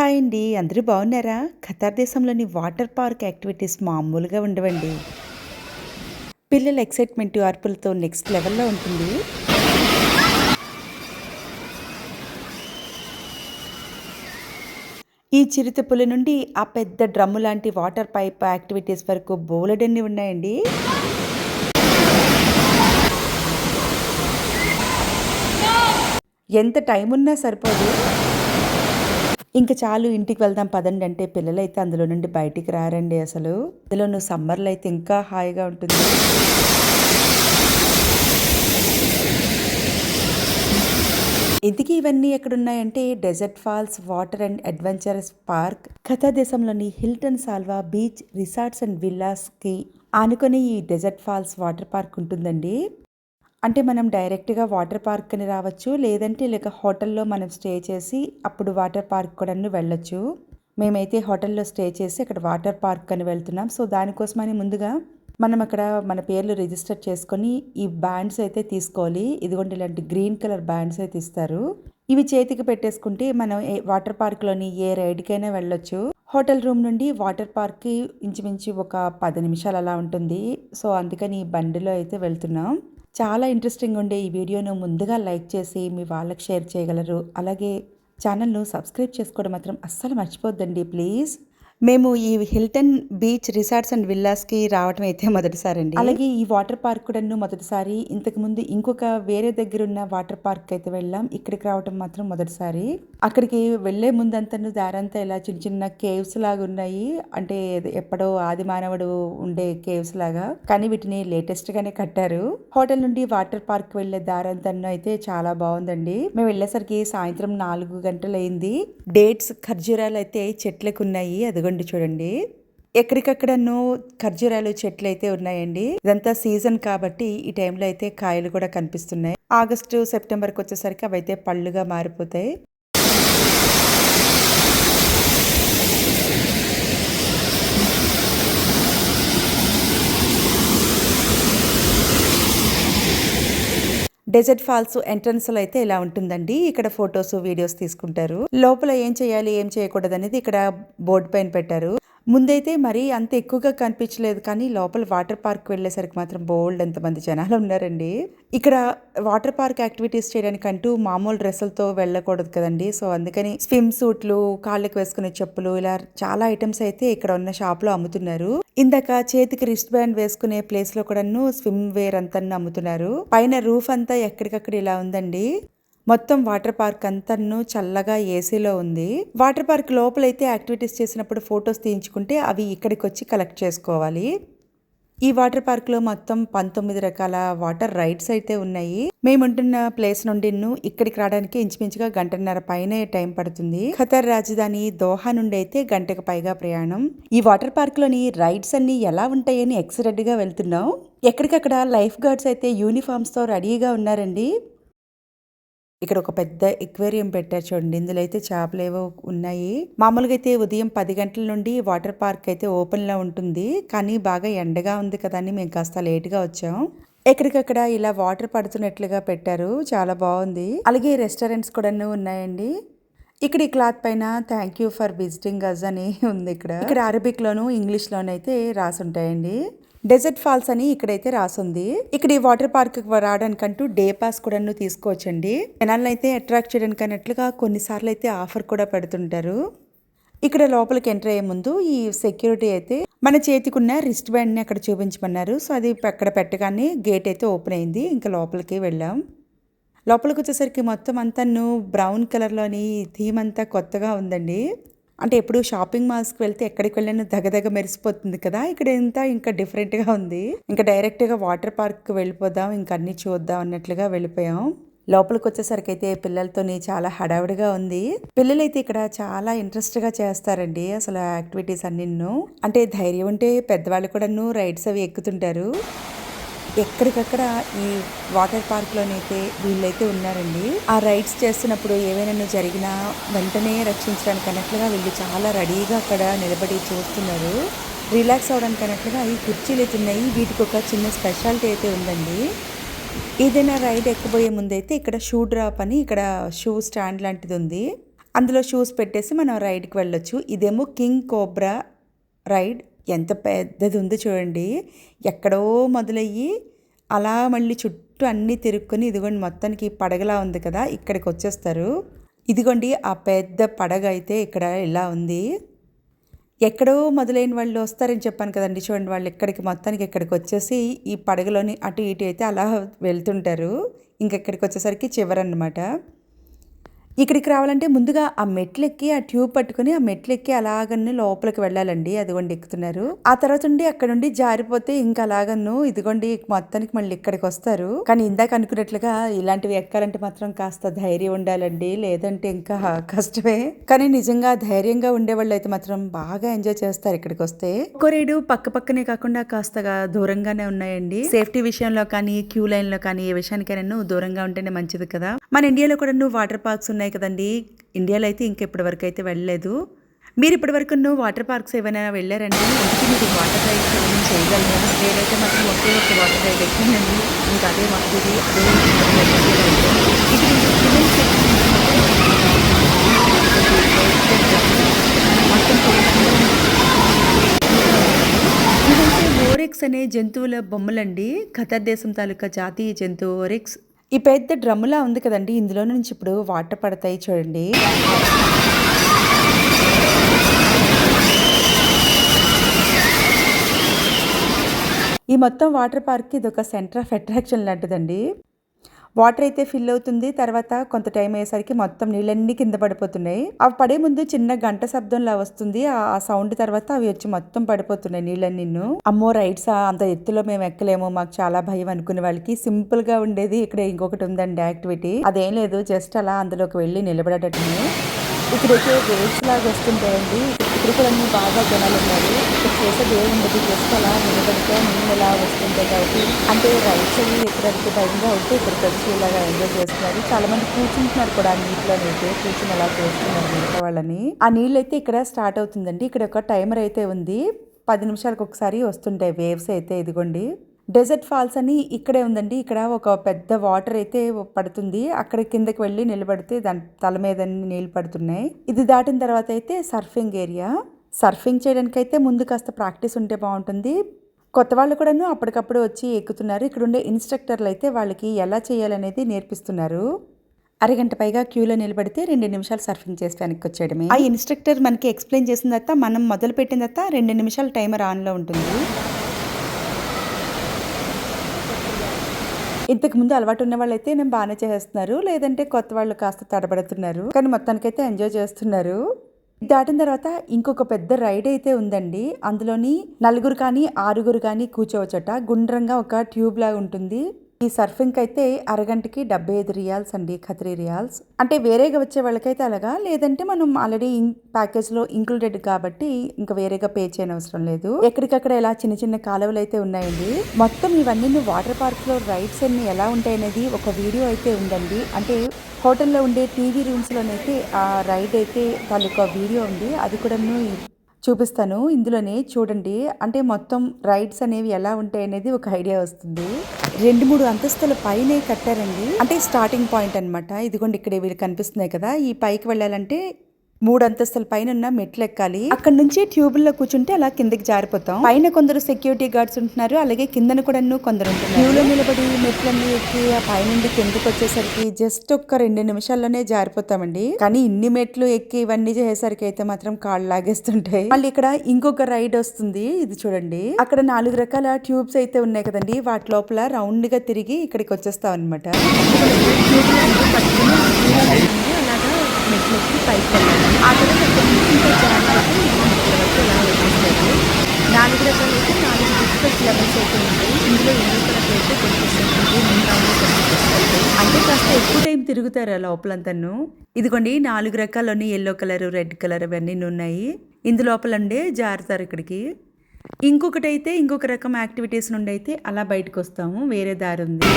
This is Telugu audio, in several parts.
హాయ్ అండి. అందరూ బాగున్నారా? ఖతార్ దేశంలోని వాటర్ పార్క్ యాక్టివిటీస్ మామూలుగా ఉండవండి. పిల్లల ఎక్సైట్మెంట్ అర్పులతో నెక్స్ట్ లెవెల్లో ఉంటుంది. ఈ చిరుతపుల నుండి ఆ పెద్ద డ్రమ్ము లాంటి వాటర్ పైప్ యాక్టివిటీస్ వరకు బోలెడన్ని ఉన్నాయండి. ఎంత టైం ఉన్నా సరిపోదు. ఇంక చాలు ఇంటికి వెళ్దాం పదండి. అంటే పిల్లలైతే అందులో నుండి బయటికి రారండి అసలు. అందులోనూ సమ్మర్లో అయితే ఇంకా హాయిగా ఉంటుంది. ఇంతకీ ఇవన్నీ ఎక్కడున్నాయంటే desert falls water and adventurous park Qatar దేశంలోని Hilton Salwa beach resorts and విల్లాస్కి ఆనుకొని ఈ డెజర్ట్ ఫాల్స్ వాటర్ పార్క్ ఉంటుందండి. అంటే మనం డైరెక్ట్గా వాటర్ పార్క్ అని రావచ్చు లేదంటే లేక హోటల్లో మనం స్టే చేసి అప్పుడు వాటర్ పార్క్ కూడా వెళ్ళొచ్చు. మేమైతే హోటల్లో స్టే చేసి అక్కడ వాటర్ పార్క్ అని వెళ్తున్నాం. సో దానికోసమని ముందుగా మనం అక్కడ మన పేర్లు రిజిస్టర్ చేసుకొని ఈ బ్యాండ్స్ అయితే తీసుకోవాలి. ఇదిగోండి ఇలాంటి గ్రీన్ కలర్ బ్యాండ్స్ అయితే ఇస్తారు. ఇవి చేతికి పెట్టేసుకుంటే మనం ఏ వాటర్ పార్క్లోని ఏ రైడ్కైనా వెళ్ళొచ్చు. హోటల్ రూమ్ నుండి వాటర్ పార్క్కి ఇంచుమించు ఒక పది నిమిషాలు అలా ఉంటుంది. సో అందుకని ఈ బండిలో అయితే వెళ్తున్నాం. చాలా ఇంట్రెస్టింగ్ ఉండే ఈ వీడియోను ముందుగా లైక్ చేసి మీ వాళ్ళకి షేర్ చేయగలరు. అలాగే ఛానల్ను సబ్స్క్రైబ్ చేసుకోవడం మాత్రం అస్సలు మర్చిపోద్దండి ప్లీజ్. మేము ఈ హిల్టన్ బీచ్ రిసార్ట్స్ అండ్ విల్లాస్కి రావడం అయితే మొదటిసారి అండి అలాగే ఈ వాటర్ పార్క్ కూడా మొదటిసారి. ఇంతకు ముందు ఇంకొక వేరే దగ్గర ఉన్న వాటర్ పార్క్ అయితే వెళ్ళాం. ఇక్కడికి రావడం మాత్రం మొదటిసారి. అక్కడికి వెళ్ళే ముందంతను దారంతా ఇలా చిన్న చిన్న కేవ్స్ లాగా ఉన్నాయి. అంటే ఎప్పుడో ఆది మానవుడు ఉండే కేవ్స్ లాగా. కానీ వీటిని లేటెస్ట్ గానే కట్టారు. హోటల్ నుండి వాటర్ పార్క్ వెళ్ళే దారంతా అయితే చాలా బాగుందండి. మేము వెళ్ళేసరికి సాయంత్రం నాలుగు గంటలు అయింది డేట్స్ ఖర్జూరాలు అయితే చెట్లకు ఉన్నాయి. అదిగోండి చూడండి. ఎక్కడికక్కడను ఖర్జూరాలు చెట్లు అయితే ఉన్నాయండి. ఇదంతా సీజన్ కాబట్టి ఈ టైంలో అయితే కాయలు కూడా కనిపిస్తున్నాయి. ఆగస్టు సెప్టెంబర్కి వచ్చేసరికి అవైతే పళ్ళుగా మారిపోతాయి. డెజర్ట్ ఫాల్స్ ఎంట్రన్స్లో అయితే ఇలా ఉంటుందండి. ఇక్కడ ఫొటోస్ వీడియోస్ తీసుకుంటారు. లోపల ఏం చేయాలి ఏం చేయకూడదు అనేది ఇక్కడ బోర్డు పైన పెట్టారు. ముందైతే మరీ అంత ఎక్కువగా కనిపించలేదు కానీ లోపల వాటర్ పార్క్ వెళ్ళేసరికి మాత్రం బోల్డ్ ఎంతమంది జనాలు ఉన్నారండి. ఇక్కడ వాటర్ పార్క్ యాక్టివిటీస్ చేయడానికి అంటూ మామూలు డ్రెస్సులతో వెళ్ళకూడదు కదండి. సో అందుకని స్విమ్ సూట్లు కాళ్ళకి వేసుకునే చెప్పులు ఇలా చాలా ఐటమ్స్ అయితే ఇక్కడ ఉన్న షాప్లో అమ్ముతున్నారు. ఇందాక చేతికి రిస్ట్ బ్యాండ్ వేసుకునే ప్లేస్లో కూడాను స్విమ్ వేర్ అంతా అమ్ముతున్నారు. పైన రూఫ్ అంతా ఎక్కడికక్కడ ఇలా ఉందండి. మొత్తం వాటర్ పార్క్ అంతను చల్లగా ఏసీలో ఉంది. వాటర్ పార్క్ లోపలైతే యాక్టివిటీస్ చేసినప్పుడు ఫొటోస్ తీయించుకుంటే అవి ఇక్కడికి వచ్చి కలెక్ట్ చేసుకోవాలి. ఈ వాటర్ పార్క్లో మొత్తం పంతొమ్మిది రకాల వాటర్ రైడ్స్ అయితే ఉన్నాయి. మేముంటున్న ప్లేస్ నుండి ఇక్కడికి రావడానికి ఇంచుమించుగా గంటన్నర పైనే టైం పడుతుంది. ఖతర్ రాజధాని దోహా నుండి అయితే గంటకు పైగా ప్రయాణం. ఈ వాటర్ పార్క్లోని రైడ్స్ అన్ని ఎలా ఉంటాయని ఎక్సైటెడ్గా వెళ్తున్నాం. ఎక్కడికక్కడ లైఫ్ గార్డ్స్ అయితే యూనిఫామ్స్తో రెడీగా ఉన్నారండి. ఇక్కడ ఒక పెద్ద ఎక్వేరియం పెట్టారు చూడండి. ఇందులో అయితే చేపలు ఏవో ఉన్నాయి. మామూలుగా అయితే ఉదయం పది గంటల నుండి వాటర్ పార్క్ అయితే ఓపెన్లో ఉంటుంది. కానీ బాగా ఎండగా ఉంది కదా అని మేము కాస్త లేట్గా వచ్చాం. ఎక్కడికక్కడ ఇలా వాటర్ పడుతున్నట్లుగా పెట్టారు. చాలా బాగుంది. అలాగే రెస్టారెంట్స్ కూడా ఉన్నాయండి. ఇక్కడ ఈ క్లాత్ పైన thank you for visiting us అని ఉంది ఇక్కడ. ఇక్కడ అరబిక్ లోను ఇంగ్లీష్ లోనైతే రాసి ఉంటాయండి డెజర్ట్ ఫాల్స్ అని ఇక్కడైతే రాసుంది. ఇక్కడ ఈ వాటర్ పార్క్ రావడానికంటూ డే పాస్ కూడా తీసుకోవచ్చండి. జనాలను అయితే అట్రాక్ట్ చేయడానికి అన్నట్లుగా కొన్నిసార్లు అయితే ఆఫర్ కూడా పెడుతుంటారు. ఇక్కడ లోపలికి ఎంటర్ అయ్యే ముందు ఈ సెక్యూరిటీ అయితే మన చేతికున్న రిస్ట్ బ్యాండ్ని అక్కడ చూపించమన్నారు. సో అది అక్కడ పెట్టగానే గేట్ అయితే ఓపెన్ అయింది. ఇంకా లోపలికి వెళ్ళాం. లోపలికి వచ్చేసరికి మొత్తం అంతా బ్రౌన్ కలర్లోని థీమ్ అంతా కొత్తగా ఉందండి. అంటే ఎప్పుడు షాపింగ్ మాల్స్కి వెళ్తే ఎక్కడికి వెళ్ళినా దగదగ మెరిసిపోతుంది కదా. ఇక్కడ ఇంత ఇంకా డిఫరెంట్గా ఉంది. ఇంకా డైరెక్ట్గా వాటర్ పార్క్కి వెళ్ళిపోదాం ఇంకా అన్ని చూద్దాం అన్నట్లుగా వెళ్ళిపోయాం. లోపలికి వచ్చేసరికి అయితే పిల్లలతోని చాలా హడావిడిగా ఉంది. పిల్లలైతే ఇక్కడ చాలా ఇంట్రెస్ట్గా చేస్తారండి అసలు యాక్టివిటీస్ అన్నిన్ను. అంటే ధైర్యం ఉంటే పెద్దవాళ్ళు కూడాను రైడ్స్ అవి ఎక్కుతుంటారు. ఎక్కడికక్కడ ఈ వాటర్ పార్క్లోనైతే వీళ్ళైతే ఉన్నారండి. ఆ రైడ్స్ చేస్తున్నప్పుడు ఏవైనా జరిగినా వెంటనే రక్షించడానికి అన్నట్లుగా వీళ్ళు చాలా రెడీగా అక్కడ నిలబడి చూస్తున్నారు. రిలాక్స్ అవడానికి అన్నట్లుగా ఈ కుర్చీలు అయితే ఉన్నాయి. వీటికి ఒక చిన్న స్పెషాలిటీ అయితే ఉందండి. ఏదైనా రైడ్ ఎక్కబోయే ముందైతే ఇక్కడ షూ డ్రాప్ అని ఇక్కడ షూ స్టాండ్ లాంటిది ఉంది. అందులో షూస్ పెట్టేసి మనం రైడ్కి వెళ్ళొచ్చు. ఇదేమో కింగ్ కోబ్రా రైడ్. ఎంత పెద్దది ఉందో చూడండి. ఎక్కడో మొదలయ్యి అలా మళ్ళీ చుట్టూ అన్నీ తిరుక్కొని ఇదిగోండి మొత్తానికి పడగలా ఉంది కదా ఇక్కడికి వచ్చేస్తారు ఇదిగోండి ఆ పెద్ద పడగ అయితే ఇక్కడ ఇలా ఉంది. ఎక్కడో మొదలైన వాళ్ళు వస్తారని చెప్పాను కదండి. చూడండి వాళ్ళు ఇక్కడికి మొత్తానికి ఇక్కడికి వచ్చేసి ఈ పడగలోని అటు ఇటు అయితే అలా వెళ్తుంటారు. ఇంకెక్కడికి వచ్చేసరికి చివరన్నమాట. ఇక్కడికి రావాలంటే ముందుగా ఆ మెట్లు ఎక్కి ఆ ట్యూబ్ పట్టుకుని ఆ మెట్లు ఎక్కి అలాగనే లోపలికి వెళ్ళాలండి. అదిగోండి ఎక్కుతున్నారు. ఆ తర్వాత నుండి అక్కడ నుండి జారిపోతే ఇంకా అలాగను ఇదిగోండి మొత్తానికి మళ్ళీ ఇక్కడికి వస్తారు. కానీ ఇందాక అనుకున్నట్లుగా ఇలాంటివి ఎక్కాలంటే మాత్రం కాస్త ధైర్యం ఉండాలండి. లేదంటే ఇంకా కష్టమే. కానీ నిజంగా ధైర్యంగా ఉండేవాళ్ళు అయితే మాత్రం బాగా ఎంజాయ్ చేస్తారు ఇక్కడికి వస్తే. కొరేడు పక్క పక్కనే కాకుండా కాస్తగా దూరంగానే ఉన్నాయండి. సేఫ్టీ విషయంలో కానీ క్యూ లైన్లో కానీ ఏ విషయానికైనా దూరంగా ఉంటేనే మంచిది కదా. మన ఇండియాలో కూడా వాటర్ పార్క్స్ ఉన్నాయి కదండి. ఇండియాలో అయితే ఇంకెప్పటి వరకు అయితే వెళ్ళలేదు. మీరు ఇప్పటి వరకు వాటర్ పార్క్స్ ఏమైనా వెళ్ళారండి? ఇంటికి మీరు వాటర్ రైడ్స్ ఏమైనా చేయగలరా నేనైతే మాత్రం ఒకే ఒక వాటర్ రైడ్ ఎక్కిందండి. ఇంకా అదే మాకు ఇది అదే ఇది ఇదైతే ఓరెక్స్ అనే జంతువుల బొమ్మలండి. ఖతర్ దేశం తాలూకా జాతీయ జంతువు ఓరెక్స్. ఈ పెద్ద డ్రమ్ములా ఉంది కదండి. ఇందులో నుంచి ఇప్పుడు వాటర్ పడతాయి చూడండి. ఈ మొత్తం వాటర్ పార్క్కి ఇది ఒక సెంటర్ ఆఫ్ అట్రాక్షన్ లాంటిదండి. వాటర్ అయితే ఫిల్ అవుతుంది. తర్వాత కొంత టైం అయ్యేసరికి మొత్తం నీళ్ళన్నీ కింద పడిపోతున్నాయి. అవి పడే ముందు చిన్న గంట శబ్దంలా వస్తుంది. ఆ సౌండ్ తర్వాత అవి వచ్చి మొత్తం పడిపోతున్నాయి నీళ్ళని నిన్ను అమ్మో రైడ్స్ అంత ఎత్తులో మేము ఎక్కలేము. మాకు చాలా భయం అనుకునే వాళ్ళకి. సింపుల్గా ఉండేది ఇక్కడ ఇంకొకటి ఉందండి యాక్టివిటీ. అదేం లేదు జస్ట్ అలా అందులోకి వెళ్ళి నిలబడేటట్టు ఇక్కడైతే వేవ్స్ లాగా వస్తుంటాయండి. ఇక్కడ కూడా అన్ని బాగా జనాలు ఉన్నారు ఇక్కడ చేసేది ఏమి ఉండదు జస్ట్ అలా నిలబడితే నీళ్ళు ఎలా వస్తుంటాయి కాబట్టి అంటే రైట్ అవి ఎక్కడానికి భయంగా ఉంటే ఇక్కడికి వచ్చి ఇలాగా ఎంజాయ్ చేస్తున్నారు. చాలా మంది కూర్చుంటున్నారు కూడా ఆ నీటిలో అయితే కూర్చుని అలా చేస్తున్నారు మిగతా వాళ్ళని. ఆ నీళ్ళు అయితే ఇక్కడ స్టార్ట్ అవుతుందండి. ఇక్కడ ఒక టైమర్ అయితే ఉంది. పది నిమిషాలకు ఒకసారి వస్తుంటాయి వేవ్స్ అయితే ఇదిగోండి. డెజర్ట్ ఫాల్స్ అని ఇక్కడే ఉందండి. ఇక్కడ ఒక పెద్ద వాటర్ అయితే పడుతుంది. అక్కడ కిందకి వెళ్ళి నిలబడితే దాని తల మీద నీళ్ళు పడుతున్నాయి. ఇది దాటిన తర్వాత అయితే సర్ఫింగ్ ఏరియా. సర్ఫింగ్ చేయడానికి అయితే ముందు కాస్త ప్రాక్టీస్ ఉంటే బాగుంటుంది. కొత్త వాళ్ళు కూడాను అప్పటికప్పుడు వచ్చి ఎక్కుతున్నారు. ఇక్కడ ఉండే ఇన్స్ట్రక్టర్లు అయితే వాళ్ళకి ఎలా చేయాలనేది నేర్పిస్తున్నారు. అరగంట పైగా క్యూలో నిలబడితే రెండు నిమిషాలు సర్ఫింగ్ చేసి వెనక్కి వచ్చేయడమే. ఆ ఇన్స్ట్రక్టర్ మనకి ఎక్స్ప్లెయిన్ చేసిన తర్వాత మనం మొదలు పెట్టిన తర్వాత రెండు నిమిషాలు టైమర్ ఆన్లో ఉంటుంది. ఇంతకు ముందు అలవాటు ఉన్న వాళ్ళైతే నేను బాగానే చేస్తున్నారు లేదంటే కొత్త వాళ్ళు కాస్త తడబడుతున్నారు కానీ మొత్తానికైతే ఎంజాయ్ చేస్తున్నారు. దాటిన తర్వాత ఇంకొక పెద్ద రైడ్ అయితే ఉందండి. అందులోని నలుగురు కానీ ఆరుగురు కానీ కూర్చోవచ్చట. గుండ్రంగా ఒక ట్యూబ్ లాగా ఉంటుంది. ఈ సర్ఫింగ్ అయితే అరగంటకి డెబ్బై ఐదు రియాల్స్ అండి ఖత్రీ రియాల్స్. అంటే వేరేగా వచ్చే వాళ్ళకైతే అలాగా? లేదంటే మనం ఆల్రెడీ ఇన్ ప్యాకేజ్లో ఇంక్లూడెడ్ కాబట్టి ఇంకా వేరేగా పే చేయని అవసరం లేదు. ఎక్కడికక్కడ ఇలా చిన్న చిన్న కాలువలు అయితే ఉన్నాయండి. మొత్తం ఇవన్నీ వాటర్ పార్క్లో రైడ్స్ అన్ని ఎలా ఉంటాయనేది ఒక వీడియో అయితే ఉందండి. అంటే హోటల్లో ఉండే టీవీ రూమ్స్లోనైతే ఆ రైడ్ అయితే తాలూకా వీడియో ఉంది. అది కూడా చూపిస్తాను. ఇందులోనే చూడండి అంటే మొత్తం రైడ్స్ అనేవి ఎలా ఉంటాయి అనేది ఒక ఐడియా వస్తుంది. రెండు మూడు అంతస్తుల పైనే కట్టారండి. అంటే స్టార్టింగ్ పాయింట్ అనమాట ఇదిగోండి ఇక్కడ వీళ్ళు కనిపిస్తున్నాయి కదా. ఈ పైకి వెళ్ళాలంటే మూడు అంతస్తుల పైన ఉన్న మెట్లు ఎక్కాలి అక్కడ నుంచి ట్యూబుల్లో కూర్చుంటే అలా కిందకి జారిపోతాం. పైన కొందరు సెక్యూరిటీ గార్డ్స్ ఉంటున్నారు. అలాగే కిందన కూడా కొందరు ట్యూబ్ క్యూలో నిలబడి మెట్లన్నీ ఎక్కి ఆ పైనుండి కిందకి వచ్చేసరికి జస్ట్ ఒక్క రెండు నిమిషాల్లోనే జారిపోతామండి. కానీ ఇన్ని మెట్లు ఎక్కి ఇవన్నీ చేసేసరికి అయితే మాత్రం కాళ్ళు లాగేస్తుంటాయి. మళ్ళీ ఇక్కడ ఇంకొక రైడ్ వస్తుంది. ఇది చూడండి. అక్కడ నాలుగు రకాల ట్యూబ్స్ అయితే ఉన్నాయి కదండి. వాటి లోపల రౌండ్గా తిరిగి ఇక్కడికి వచ్చేస్తాం అనమాట అలాగా మెట్లెక్కి పైకి వెళ్ళాలి. ఆ తర్వాత జాగ్రత్త నాలుగు రకాలు అయితే నాలుగు డిఫరెంట్ లెవెల్స్ అయితే ఉంటాయి. ఇందులో ఎన్ని రకాలు అయితే కొనిపిస్తుంది అంటే కాస్త ఎక్కువ టైం తిరుగుతారు ఆ లోపలంతను. ఇదిగోండి నాలుగు రకాలని ఎల్లో కలర్ రెడ్ కలర్ అవన్నీ ఉన్నాయి. ఇందు లోపల ఉండే జారుతారు ఇక్కడికి. ఇంకొకటి అయితే ఇంకొక రకం యాక్టివిటీస్ నుండి అయితే అలా బయటకు వస్తాము. వేరే దారి ఉంది.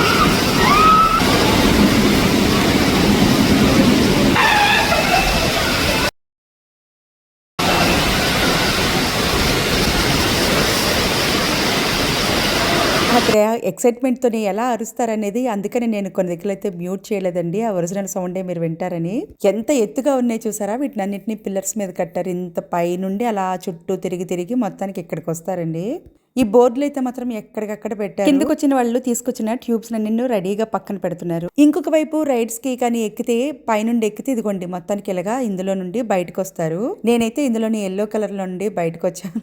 అక్కడ ఇక్కడ ఎక్సైట్మెంట్ తోని ఎలా అరుస్తారనేది అందుకని నేను కొన్ని దగ్గర అయితే మ్యూట్ చేయలేదండి. ఆ ఒరిజినల్ సౌండే మీరు వింటారని. ఎంత ఎత్తుగా ఉన్నాయి చూసారా? వీటిని అన్నింటినీ పిల్లర్స్ మీద కట్టారు. ఇంత పై నుండి అలా చుట్టూ తిరిగి తిరిగి మొత్తానికి ఇక్కడికి వస్తారండి. ఈ బోర్డులు అయితే మాత్రం ఎక్కడికక్కడ పెట్టారు. కిందకు వచ్చిన వాళ్ళు తీసుకొచ్చిన ట్యూబ్స్ నిన్ను రెడీగా పక్కన పెడుతున్నారు. ఇంకొక వైపు రైడ్స్కి కానీ ఎక్కితే పైనుండి ఎక్కితే ఇదిగోండి మొత్తానికి ఇలాగా ఇందులో నుండి బయటకు వస్తారు నేనైతే ఇందులోని ఎల్లో కలర్లో నుండి బయటకు వచ్చాను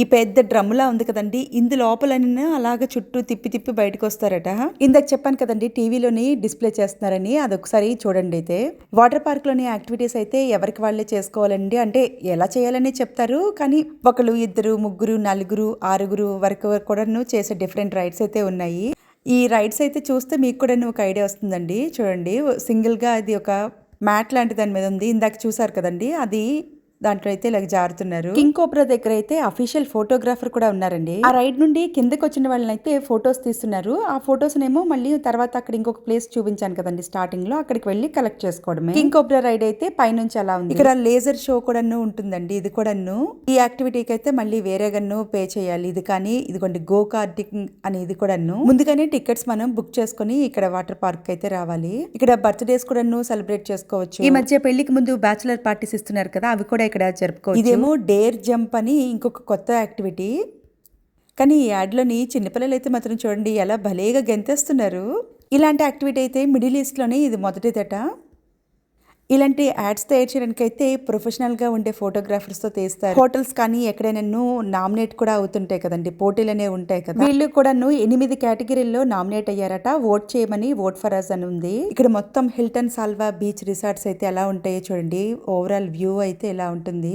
ఈ పెద్ద డ్రమ్ములా ఉంది కదండి. ఇందు లోపలనే అలాగ చుట్టూ తిప్పి తిప్పి బయటకు వస్తారట ఇందాక చెప్పాను కదండి టీవీలోని డిస్ప్లే చేస్తున్నారని. అదొకసారి చూడండి అయితే. వాటర్ పార్క్లోని యాక్టివిటీస్ అయితే ఎవరికి వాళ్ళే చేసుకోవాలండి? అంటే ఎలా చేయాలని చెప్తారు. కానీ ఒకళ్ళు ఇద్దరు ముగ్గురు నలుగురు ఆరుగురు వరకు కూడాను చేసే డిఫరెంట్ రైడ్స్ అయితే ఉన్నాయి. ఈ రైడ్స్ అయితే చూస్తే మీకు కూడా ఒక ఐడియా వస్తుందండి. చూడండి సింగిల్గా అది ఒక మ్యాట్ లాంటి దాని మీద ఉంది. ఇందాక చూసారు కదండి అది దాంట్లో అయితే ఇలా జారుతున్నారు. కింగ్ కోబ్రా దగ్గర అయితే అఫీషియల్ ఫోటోగ్రాఫర్ కూడా ఉన్నారండి. ఆ రైడ్ నుండి కిందకి వచ్చిన వాళ్ళని అయితే ఫొటోస్ తీస్తున్నారు. ఆ ఫొటోస్ నేమో మళ్ళీ తర్వాత అక్కడ ఇంకొక ప్లేస్ చూపించాను కదండి స్టార్టింగ్లో. అక్కడికి వెళ్ళి కలెక్ట్ చేసుకోవడమే. కింగ్ కోబ్రా రైడ్ అయితే పైనుంచి అలా ఉంది. ఇక్కడ లేజర్ షో కూడాను ఉంటుందండి. ఇది కూడాను ఈ యాక్టివిటీకి అయితే మళ్ళీ వేరేగాను పే చేయాలి. ఇది కానీ ఇదిగోండి గో కార్టింగ్ అని ఇది కూడాను. ముందుగానే టికెట్స్ మనం బుక్ చేసుకుని ఇక్కడ వాటర్ పార్క్ అయితే రావాలి. ఇక్కడ బర్త్డేస్ కూడాను సెలబ్రేట్ చేసుకోవచ్చు. ఈ మధ్య పెళ్ళికి ముందు బ్యాచులర్ పార్టీస్ ఇస్తున్నారు కదా అవి కూడా ఇక్కడ జరుపుకోవచ్చు. ఇదేమో డేర్ జంప్ అని ఇంకొక కొత్త యాక్టివిటీ. కానీ ఈ యాడ్లోని చిన్నపిల్లలు అయితే మాత్రం చూడండి ఎలా భలేగా గెంతేస్తున్నారు. ఇలాంటి యాక్టివిటీ అయితే మిడిల్ ఈస్ట్లోనే ఇది మొదటిదట. ఇలాంటి యాడ్స్ తయారు చేయడానికి అయితే ప్రొఫెషనల్గా ఉండే ఫోటోగ్రాఫర్స్తో తీస్తారు. హోటల్స్ కానీ ఎక్కడైనా నామినేట్ కూడా అవుతుంటాయి కదండి. పోటీలు అనేవి ఉంటాయి కదా. వీళ్ళు కూడాను ఎనిమిది కేటగిరీల్లో నామినేట్ అయ్యారట. ఓట్ చేయమని ఓట్ ఫర్ అస్ అని ఉంది. ఇక్కడ మొత్తం హిల్టన్ సాల్వా బీచ్ రిసార్ట్స్ అయితే ఎలా ఉంటాయో చూడండి. ఓవరాల్ వ్యూ అయితే ఎలా ఉంటుంది.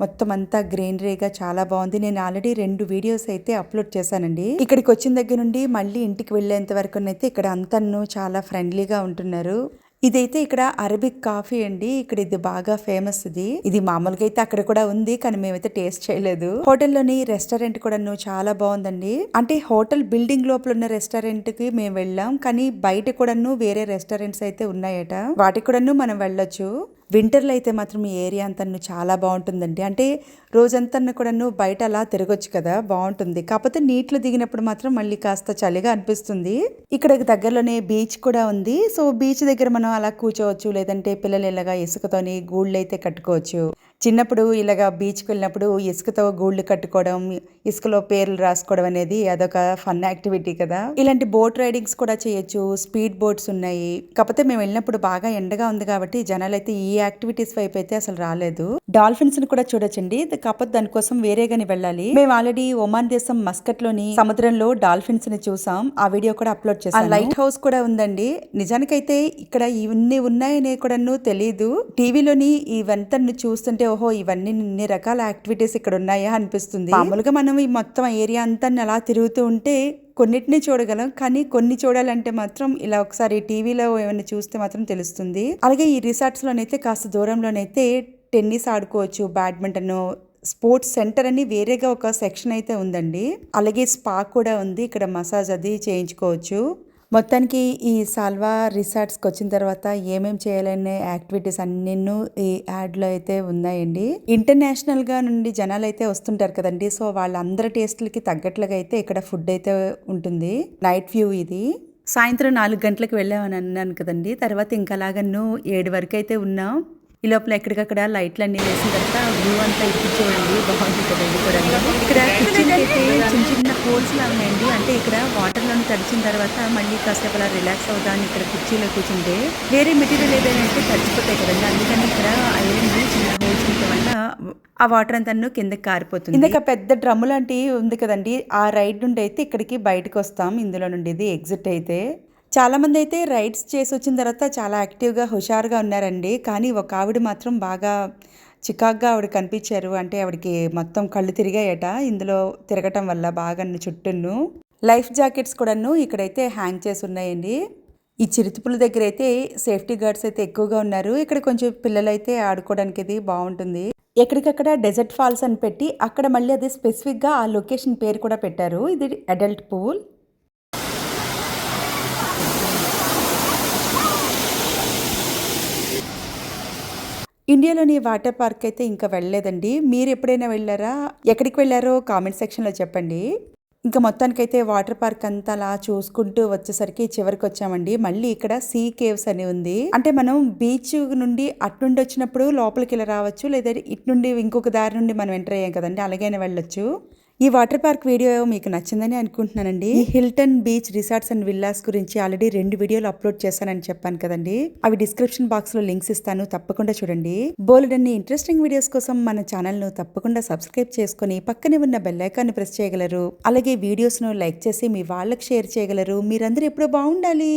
మొత్తం అంతా గ్రీనరీగా చాలా బాగుంది. నేను ఆల్రెడీ రెండు వీడియోస్ అయితే అప్లోడ్ చేశానండి. ఇక్కడికి వచ్చిన దగ్గర నుండి మళ్ళీ ఇంటికి వెళ్ళేంత వరకు అయితే ఇక్కడ అంతను చాలా ఫ్రెండ్లీగా ఉంటున్నారు. ఇదైతే ఇక్కడ అరబిక్ కాఫీ అండి. ఇక్కడ ఇది బాగా ఫేమస్ ఇది. ఇది మామూలుగా అయితే అక్కడ కూడా ఉంది కానీ మేమైతే టేస్ట్ చేయలేదు. హోటల్లోని రెస్టారెంట్ కూడా చాలా బాగుందండి. అంటే హోటల్ బిల్డింగ్ లోపల ఉన్న రెస్టారెంట్కి మేము వెళ్ళాం కానీ బయట కూడాను వేరే రెస్టారెంట్స్ అయితే ఉన్నాయట. వాటికి కూడాను మనం వెళ్ళొచ్చు. వింటర్లో అయితే మాత్రం ఈ ఏరియా అంతా చాలా బాగుంటుందండి. అంటే రోజంతా నువ్వు బయట అలా తిరగొచ్చు కదా బాగుంటుంది. కాకపోతే నీటిలో దిగినప్పుడు మాత్రం మళ్ళీ కాస్త చలిగా అనిపిస్తుంది. ఇక్కడ దగ్గరలోనే బీచ్ కూడా ఉంది. సో బీచ్ దగ్గర మనం అలా కూర్చోవచ్చు లేదంటే పిల్లలు ఇలాగా ఇసుకతోని గూళ్ళు అయితే కట్టుకోవచ్చు. చిన్నప్పుడు ఇలాగా బీచ్కి వెళ్ళినప్పుడు ఇసుకతో గూళ్ళు కట్టుకోవడం ఇసుకలో పేర్లు రాసుకోవడం అనేది అదొక ఫన్ యాక్టివిటీ కదా. ఇలాంటి బోట్ రైడింగ్స్ కూడా చేయొచ్చు స్పీడ్ బోట్స్ ఉన్నాయి. కాకపోతే మేము వెళ్ళినప్పుడు బాగా ఎండగా ఉంది కాబట్టి జనాలు అయితే ఈ యాక్టివిటీస్ వైపు అయితే అసలు రాలేదు. డాల్ఫిన్స్ని కూడా చూడొచ్చండి. కాకపోతే దానికోసం వేరేగాని వెళ్ళాలి. మేము ఆల్రెడీ ఒమాన్ దేశం మస్కట్లోని సముద్రంలో డాల్ఫిన్స్ని చూసాం. ఆ వీడియో కూడా అప్లోడ్ చేసాం లైట్ హౌస్ కూడా ఉందండి. నిజానికైతే ఇక్కడ ఇవన్నీ ఉన్నాయని కూడాను తెలియదు టీవీలోని ఇవంతా చూస్తుంటే ఓహో ఇవన్నీ ఇన్ని రకాల యాక్టివిటీస్ ఇక్కడ ఉన్నాయా అనిపిస్తుంది. మామూలుగా మనం ఈ మొత్తం ఏరియా అంతా అలా తిరుగుతూ ఉంటే కొన్నిటిని చూడగలం కానీ కొన్ని చూడాలంటే మాత్రం ఇలా ఒకసారి టీవీలో ఏమైనా చూస్తే మాత్రం తెలుస్తుంది. అలాగే ఈ రిసార్ట్స్ లోనైతే కాస్త దూరంలోనైతే టెన్నిస్ ఆడుకోవచ్చు బ్యాడ్మింటన్ స్పోర్ట్స్ సెంటర్ అని వేరేగా ఒక సెక్షన్ అయితే ఉందండి. అలాగే స్పా కూడా ఉంది ఇక్కడ మసాజ్ అది చేయించుకోవచ్చు. మొత్తానికి ఈ సాల్వా రిసార్ట్స్కి వచ్చిన తర్వాత ఏమేం చేయాలనే యాక్టివిటీస్ అన్నిను ఈ యాడ్లో అయితే ఉన్నాయండి. ఇంటర్నేషనల్గా నుండి జనాలు అయితే వస్తుంటారు కదండి. సో వాళ్ళందరి టేస్ట్లకి తగ్గట్లుగా అయితే ఇక్కడ ఫుడ్ అయితే ఉంటుంది. నైట్ వ్యూ ఇది. సాయంత్రం నాలుగు గంటలకు వెళ్ళామని అన్నాను కదండి. తర్వాత ఇంకా నువ్వు ఏడు వరకు అయితే ఉన్నాం. ఈ లోపల ఎక్కడికక్కడ లైట్లు అన్ని వేసిన తర్వాత వ్యూ అంతా ఇటు చూడండి బాగుంది కూడా ఇక్కడ కిచెన్ అయితే చిన్న చిన్న హోల్స్ లా ఉన్నాయండి అంటే ఇక్కడ వాటర్లోని తడిచిన తర్వాత మళ్ళీ కాసేపు అలా రిలాక్స్ అవుతాను ఇక్కడ కుర్చీలో కూర్చుంటే వేరే మెటీరియల్ ఏదైనా అయితే తడిచిపోతాయి కదండి. అందుకని ఇక్కడ ఐరన్ చిన్న హోల్స్ ఉండటం వల్ల ఆ వాటర్ అంతా కిందకి కారిపోతుంది. ఇందాక పెద్ద డ్రమ్ లాంటివి ఉంది కదండి. ఆ రైడ్ నుండి అయితే ఇక్కడికి బయటకు వస్తాం. ఇందులో నుండి ఇది ఎగ్జిట్ అయితే. చాలామంది అయితే రైడ్స్ చేసి వచ్చిన తర్వాత చాలా యాక్టివ్గా హుషారుగా ఉన్నారండి. కానీ ఒక ఆవిడ మాత్రం బాగా చికాగ్గా ఆవిడ కనిపించారు అంటే ఆవిడకి మొత్తం కళ్ళు తిరిగాయట. ఇందులో తిరగటం వల్ల బాగా చుట్టూను. లైఫ్ జాకెట్స్ కూడాను ఇక్కడైతే హ్యాంగ్ చేసి ఉన్నాయండి. ఈ చిరుతుపుల దగ్గర అయితే సేఫ్టీ గార్డ్స్ అయితే ఎక్కువగా ఉన్నారు. ఇక్కడ కొంచెం పిల్లలు అయితే ఆడుకోవడానికి ఇది బాగుంటుంది. ఎక్కడికక్కడ డెజర్ట్ ఫాల్స్ అని పెట్టి అక్కడ మళ్ళీ అది స్పెసిఫిక్గా ఆ లొకేషన్ పేరు కూడా పెట్టారు. ఇది అడల్ట్ పూల్. ఇండియాలోని వాటర్ పార్క్ అయితే ఇంకా వెళ్ళలేదండి. మీరు ఎప్పుడైనా వెళ్ళారా? ఎక్కడికి వెళ్ళారో కామెంట్ సెక్షన్లో చెప్పండి. ఇంకా మొత్తానికైతే వాటర్ పార్క్ అంతా అలా చూసుకుంటూ వచ్చేసరికి చివరికి వచ్చామండి. మళ్ళీ ఇక్కడ సీ కేవ్స్ అని ఉంది. అంటే మనం బీచ్ నుండి అటు నుండి వచ్చినప్పుడు లోపలికి ఇలా రావచ్చు లేదా ఇటు నుండి ఇంకొక దారి నుండి మనం ఎంటర్ అయ్యాం కదండి అలాగైనా వెళ్ళొచ్చు. ఈ వాటర్ పార్క్ వీడియో మీకు నచ్చిందని అనుకుంటున్నానండి. Hilton beach resorts and villas గురించి ఆల్రెడీ రెండు వీడియోలు అప్లోడ్ చేశానని చెప్పాను కదండి. అవి డిస్క్రిప్షన్ బాక్స్లో లింక్స్ ఇస్తాను తప్పకుండా చూడండి. బోలెడన్ని ఇంట్రెస్టింగ్ వీడియోస్ కోసం మన ఛానల్ను తప్పకుండా సబ్స్క్రైబ్ చేసుకుని పక్కనే ఉన్న బెల్ ఐకాన్ని ప్రెస్ చేయగలరు. అలాగే వీడియోస్ను లైక్ చేసి మీ వాళ్ళకి షేర్ చేయగలరు. మీరందరూ ఎప్పుడు బాగుండాలి.